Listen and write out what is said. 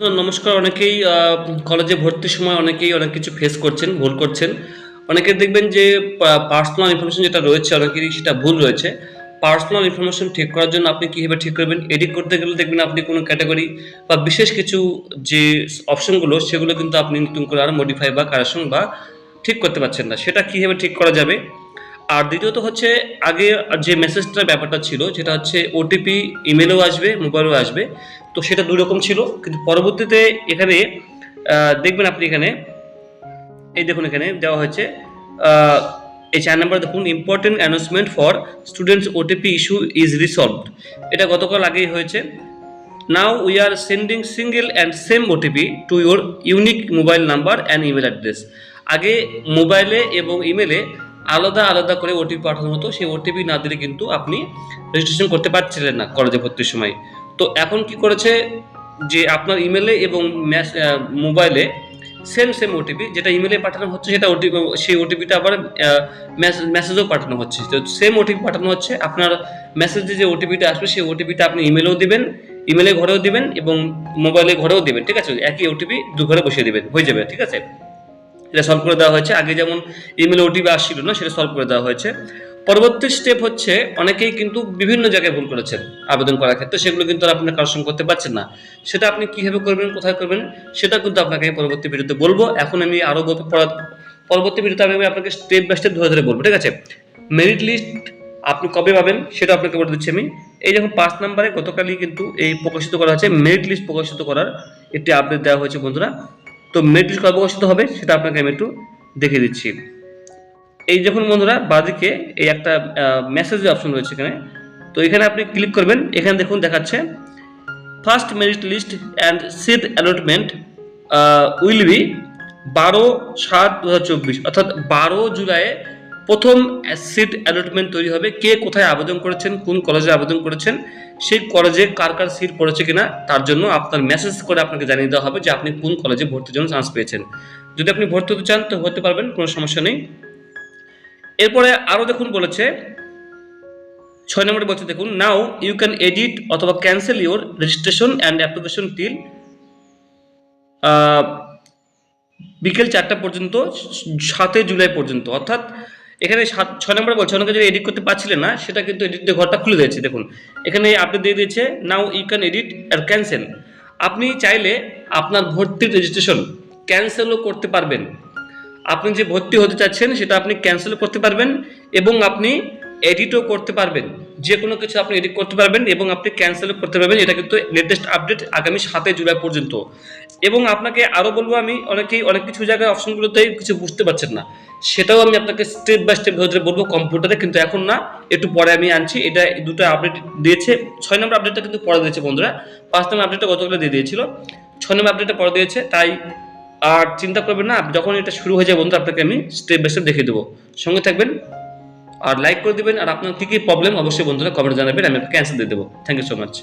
নমস্কার, অনেকেই কলেজে ভর্তির সময় অনেকেই অনেক কিছু ফেস করছেন, ভুল করছেন। অনেকে দেখবেন যে পার্সোনাল ইনফরমেশন যেটা রয়েছে, অনেকেরই সেটা ভুল রয়েছে। পার্সোনাল ইনফরমেশন ঠিক করার জন্য আপনি কীভাবে ঠিক করবেন? এডিট করতে গেলে দেখবেন আপনি কোনো ক্যাটাগরি বা বিশেষ কিছু যে অপশনগুলো সেগুলো কিন্তু আপনি নতুন করে আর মডিফাই বা কারেকশন বা ঠিক করতে পারছেন না। সেটা কীভাবে ঠিক করা যাবে? আর দ্বিতীয়ত হচ্ছে, আগে যে মেসেজটার ব্যাপারটা ছিল যেটা হচ্ছে ওটিপি ইমেলেও আসবে মোবাইলেও আসবে। তো সেটা দুই রকম ছিল, কিন্তু পরবর্তীতে এখানে দেখবেন আপনি এখানে, এই দেখুন এখানে দেওয়া হয়েছে এই চার নাম্বার দেখুন important announcement for students OTP issue is resolved এটা গতকাল আগেই হয়েছে। Now we are sending single and same OTP to your unique mobile number and email address আগে মোবাইলে এবং ইমেলে আলাদা আলাদা করে ওটিপি পাঠানো হতো সেই ওটিপি না দিলে কিন্তু আপনি রেজিস্ট্রেশন করতে পারছিলেন না কলেজে ভর্তির সময়। তো এখন কি করেছে যে আপনার ইমেলে এবং মোবাইলে সেম সেম ওটিপি যেটা ইমেলে পাঠানো হচ্ছে সেটা ওটিপি সেই ওটিপিটা আবার মেসেজও পাঠানো হচ্ছে। তো সেম ওটিপি পাঠানো হচ্ছে, আপনার মেসেজে যে ওটিপিটা আসবে সেই ওটিপিটা আপনি ইমেলেও দিবেন ইমেলে ঘরেও দিবেন এবং মোবাইলে ঘরেও দিবেন, ঠিক আছে? একই ওটিপি দু ঘরে বসিয়ে দিবেন, হয়ে যাবে, ঠিক আছে? এটা সলভ করে দেওয়া হয়েছে। আগে যেমন ইমেল ওটিপি আসছিল না, সেটা সলভ করে দেওয়া হয়েছে। পরবর্তী স্টেপ হচ্ছে অনেকেই কিন্তু বিভিন্ন জায়গায় ভুল করেছেন আবেদন করার ক্ষেত্রে, সেগুলো কিন্তু আর আপনি কারেকশন করতে পারছেন না। সেটা আপনি কীভাবে করবেন, কোথায় করবেন, সেটা কিন্তু আপনাকে আমি পরবর্তী ভিডিওতে বলব। এখন আমি আরও পরবর্তী ভিডিওতে আমি আপনাকে স্টেপ বাই স্টেপ ধরে ধরে বলব, ঠিক আছে? মেরিট লিস্ট আপনি কবে পাবেন সেটা আপনাকে বলে দিচ্ছি আমি। এই যখন পাঁচ নাম্বারে গতকালই কিন্তু এই প্রকাশিত করা হয়েছে মেরিট লিস্ট প্রকাশিত করার একটি আপডেট দেওয়া হয়েছে বন্ধুরা। তো মেরিট লিস্ট কবে প্রকাশিত হবে সেটা আপনাকে আমি একটু দেখিয়ে দিচ্ছি। এই যখন বন্ধুরা, বাদিকে এই একটা মেসেজ অপশন রয়েছে এখানে। তো এখানে আপনি ক্লিক করবেন, এখানে দেখুন দেখাচ্ছে first merit list and seat allotment will be বারো সাত দু অর্থাৎ বারো জুলাই প্রথম সিট অ্যালটমেন্ট তৈরি হবে। কে কোথায় আবেদন করেছেন, কোন কলেজে আবেদন করেছেন, সেই কলেজে কার কার সিট পড়েছে কিনা, তার জন্য আপনার মেসেজ করে আপনাকে জানিয়ে দেওয়া হবে যে আপনি কোন কলেজে ভর্তির জন্য চান্স পেয়েছেন। যদি আপনি ভর্তি হতে চান, তো হতে পারবেন, কোনো সমস্যা নেই। এরপরে আরও দেখুন বলেছে, ছয় নম্বরে বলছে দেখুন নাও ইউ ক্যান এডিট অথবা cancel your registration and application till বিকেল চারটা পর্যন্ত, সাতই জুলাই পর্যন্ত। অর্থাৎ এখানে সাত, ছয় নম্বরে বলছে, অনেকে যদি এডিট করতে পারছিলেন না, সেটা কিন্তু এডিট ঘরটা খুলে দিয়েছে। দেখুন, এখানে আপনি দিয়ে দিয়েছে নাও ইউ ক্যান এডিট আর ক্যান্সেল আপনি চাইলে আপনার ভর্তির রেজিস্ট্রেশন ক্যান্সেলও করতে পারবেন। আপনি যে ভর্তি হতে চাচ্ছেন, সেটা আপনি ক্যান্সেল করতে পারবেন এবং আপনি এডিটও করতে পারবেন। যে কোনো কিছু আপনি এডিট করতে পারবেন এবং আপনি ক্যান্সেলও করতে পারবেন। এটা কিন্তু লেটেস্ট আপডেট আগামী সাতই জুলাই পর্যন্ত। এবং আপনাকে আরও বলব আমি, অনেকেই অনেক কিছু জায়গায় অপশনগুলোতে কিছু বুঝতে পারছেন না। সেটাও আমি আপনাকে স্টেপ বাই স্টেপ ধরে বলব কম্পিউটারে কিন্তু এখন না, একটু পরে আমি আনছি। এটা দুটো আপডেট দিয়েছে। ছয় নম্বর আপডেটটা কিন্তু পরে দিয়েছে বন্ধুরা। পাঁচ নম্বর আপডেটটা গতকালে দিয়ে দিয়েছিল। ছয় নম্বর আপডেটটা পরে দিয়েছে, তাই আর চিন্তা করবেন না যখন এটা শুরু হয়ে যাবে বন্ধু, আপনাকে আমি স্টেপ বাই স্টেপ দেখিয়ে দেবো। সঙ্গে থাকবেন আর লাইক করে দেবেন, আর আপনার কী কী প্রবলেম অবশ্যই বন্ধুরা কমেন্ট জানাবেন, আমি আপনাকে অ্যান্সার দিয়ে দেবো। Thank you so much